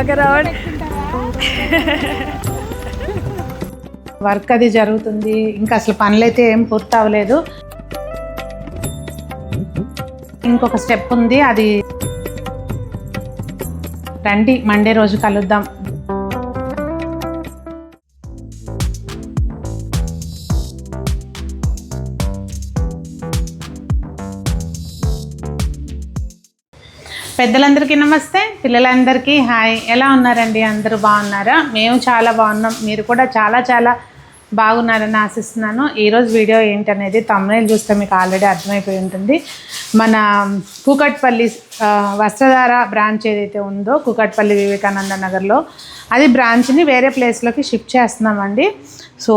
ఒక round. Work అది జరుగుతుంది. ఇంకా అసలు పనులైతే ఏం పూర్తి అవ్వలేదు. ఇంకొక స్టెప్ ఉంది అది రండి మండే రోజు కలుద్దాం. పెద్దలందరికీ నమస్తే. పిల్లలందరికీ హాయ్. ఎలా ఉన్నారండి? అందరూ బాగున్నారా? మేము చాలా బాగున్నాం. మీరు కూడా చాలా చాలా బాగున్నారని ఆశిస్తున్నాను. ఈరోజు వీడియో ఏంటనేది తమిళ చూస్తే మీకు ఆల్రెడీ అర్థమైపోయి ఉంటుంది. మన కూకట్పల్లి వస్త్రధార బ్రాంచ్ ఏదైతే ఉందో కూకట్పల్లి వివేకానంద నగర్లో అది బ్రాంచ్ని వేరే ప్లేస్లోకి షిఫ్ట్ చేస్తున్నామండి. సో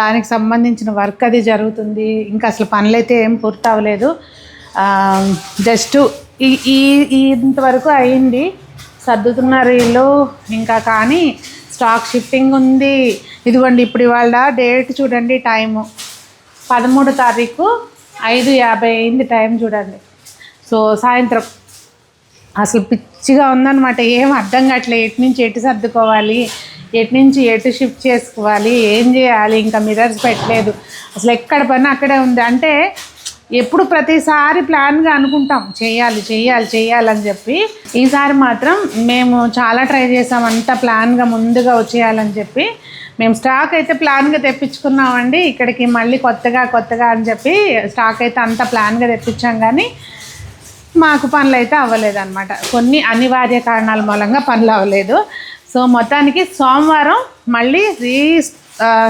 దానికి సంబంధించిన వర్క్ అది జరుగుతుంది. ఇంకా అసలు పనులైతే ఏం పూర్తి అవ్వలేదు జస్ట్ ఈ ఈ ఇంతవరకు అయింది. సర్దుతున్నారు వీళ్ళు. ఇంకా కానీ స్టాక్ షిఫ్టింగ్ ఉంది. ఇదిగోండి ఇప్పుడు ఇవాళ డేట్ చూడండి టైము. పదమూడు తారీఖు ఐదు యాభై అయింది టైం చూడండి. సో సాయంత్రం. అసలు పిచ్చిగా ఉందన్నమాట. ఏం అర్థం కావట్లేదు. ఎటు నుంచి ఎటు సర్దుకోవాలి? ఎటు నుంచి ఎటు షిఫ్ట్ చేసుకోవాలి? ఏం చేయాలి? ఇంకా మిర్రర్స్ పెట్టలేదు. అసలు ఎక్కడ పని అక్కడే ఉంది. అంటే ఎప్పుడు ప్రతిసారి ప్లాన్గా అనుకుంటాం చేయాలి చేయాలి చేయాలని చెప్పి. ఈసారి మాత్రం మేము చాలా ట్రై చేసాం అంతా ప్లాన్గా ముందుగా వచ్చేయాలని చెప్పి. మేము స్టాక్ అయితే ప్లాన్గా తెప్పించుకున్నామండి ఇక్కడికి మళ్ళీ కొత్తగా కొత్తగా అని చెప్పి స్టాక్ అయితే అంత ప్లాన్గా తెప్పించాం కానీ మాకు పనులు అయితే అవ్వలేదన్నమాట. కొన్ని అనివార్య కారణాల మూలంగా పనులు అవ్వలేదు. సో మొత్తానికి సోమవారం మళ్ళీ రీ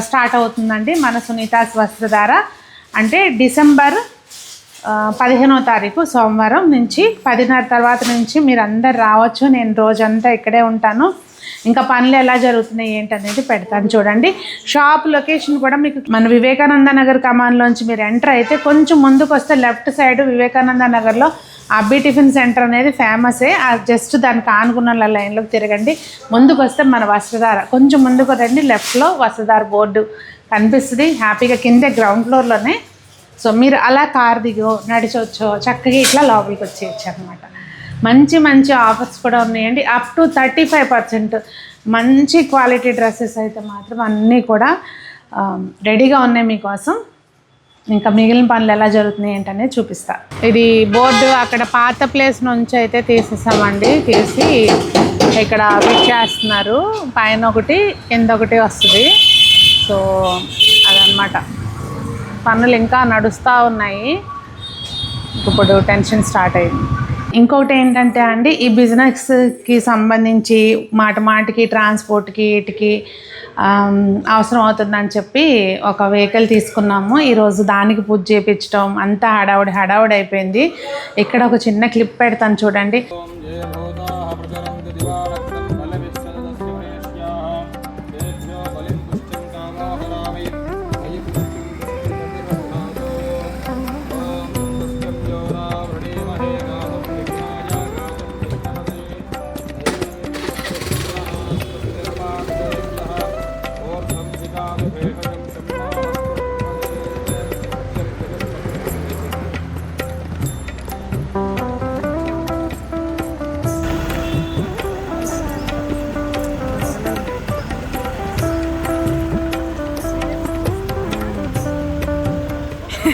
స్టార్ట్ అవుతుందండి మన సునీతాస్ వస్త్రధార అంటే డిసెంబర్ పదిహేనో తారీఖు సోమవారం నుంచి పదిన్నర తర్వాత నుంచి మీరు అందరు రావచ్చు. నేను రోజంతా ఇక్కడే ఉంటాను. ఇంకా పనులు ఎలా జరుగుతున్నాయి ఏంటి అనేది పెడతాను చూడండి. షాప్ లొకేషన్ కూడా మీకు మన వివేకానంద నగర్ కమాన్లోంచి మీరు ఎంటర్ అయితే కొంచెం ముందుకు వస్తే లెఫ్ట్ సైడ్ వివేకానంద నగర్లో అబ్బి టిఫిన్ సెంటర్ అనేది ఫేమసే. జస్ట్ దానికి ఆనుకున్న లైన్లోకి తిరగండి. ముందుకు వస్తే మన వస్త్రధార. కొంచెం ముందుకు రండి. లెఫ్ట్లో వస్త్రధార బోర్డు కనిపిస్తుంది. హ్యాపీగా కిందే గ్రౌండ్ ఫ్లోర్లోనే సో మీరు అలా కార్ దిగో నడిచొచ్చో చక్కగా ఇట్లా లోపలికి వచ్చేయచ్చు అనమాట మంచి మంచి ఆఫర్స్ కూడా ఉన్నాయండి. Up to thirty five percent మంచి క్వాలిటీ డ్రెస్సెస్ అయితే మాత్రం అన్నీ కూడా రెడీగా ఉన్నాయి మీకోసం. ఇంకా మిగిలిన పనులు ఎలా జరుగుతున్నాయి ఏంటనేది చూపిస్తా. ఇది బోర్డు అక్కడ పాత ప్లేస్ నుంచి అయితే తీసేసామండి. తీసి ఇక్కడ ఫిట్ చేస్తున్నారు. పైన ఒకటి కింద ఒకటి వస్తుంది. సో అదనమాట పనులు ఇంకా నడుస్తూ ఉన్నాయి. ఇప్పుడు టెన్షన్ స్టార్ట్ అయింది. ఇంకొకటి ఏంటంటే అండి ఈ బిజినెస్కి సంబంధించి మాట మాటికి ట్రాన్స్పోర్ట్కి వీటికి అవసరం అవుతుందని చెప్పి ఒక వెహికల్ తీసుకున్నాము. ఈరోజు దానికి పూజ చేయించడం అంతా హడావుడి హడావుడి అయిపోయింది. ఇక్కడ ఒక చిన్న క్లిప్ పెడతాను చూడండి.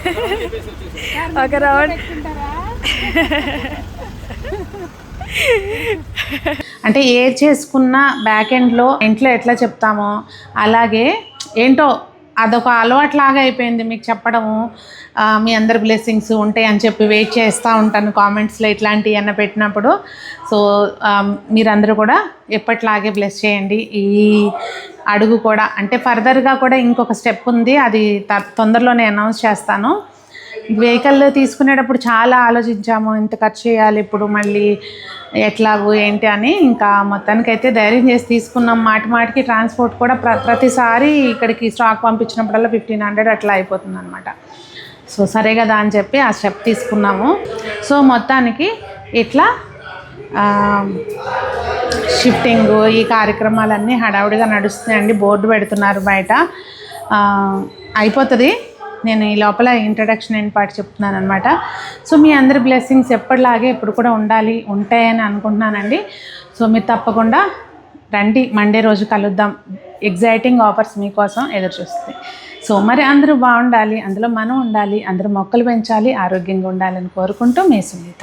ఒక రౌండ్. అంటే ఏ చేసుకున్న బ్యాక్ ఎండ్లో ఇంట్లో ఎట్లా చెప్తామో అలాగే ఏంటో అదొక అలవాట్లాగా అయిపోయింది మీకు చెప్పడము. మీ అందరి బ్లెస్సింగ్స్ ఉంటాయి అని చెప్పి వెయిట్ చేస్తూ ఉంటాను కామెంట్స్లో ఇట్లాంటివి అన్న పెట్టినప్పుడు. సో మీరందరూ కూడా ఎప్పట్లాగే బ్లెస్ చేయండి. ఈ అడుగు కూడా అంటే ఫర్దర్గా కూడా ఇంకొక స్టెప్ ఉంది. అది త- తొందరలోనే అనౌన్స్ చేస్తాను. వెహికల్ తీసుకునేటప్పుడు చాలా ఆలోచించాము ఇంత ఖర్చు చేయాలి ఇప్పుడు మళ్ళీ ఎట్లాగూ ఏంటి అని. ఇంకా మొత్తానికైతే ధైర్యం చేసి తీసుకున్నాం. మాటి మాటికి ట్రాన్స్పోర్ట్ కూడా ప్ర ప్రతిసారి ఇక్కడికి స్టాక్ పంపించినప్పుడల్లా ఫిఫ్టీన్ హండ్రెడ్ అట్లా అయిపోతుంది అనమాట సో సరే కదా అని చెప్పి ఆ స్టెప్ తీసుకున్నాము. సో మొత్తానికి ఇట్లా షిఫ్టింగ్ ఈ కార్యక్రమాలన్నీ హడావుడిగా నడుస్తున్నాయండి. బోర్డు పెడుతున్నారు బయట. అయిపోతుంది. నేను ఈ లోపల ఇంట్రడక్షన్ అయిన పాటు చెప్తున్నాను అనమాట సో మీ అందరి బ్లెస్సింగ్స్ ఎప్పటిలాగే ఇప్పుడు కూడా ఉండాలి ఉంటాయని అనుకుంటున్నానండి. సో మీరు తప్పకుండా రండి మండే రోజు కలుద్దాం. ఎగ్జైటింగ్ ఆఫర్స్ మీకోసం ఎదురు చూస్తుంది. సో మరి అందరూ బాగుండాలి అందులో మనం ఉండాలి అందరూ మొక్కలు పెంచాలి ఆరోగ్యంగా ఉండాలని కోరుకుంటూ మీ సునీత.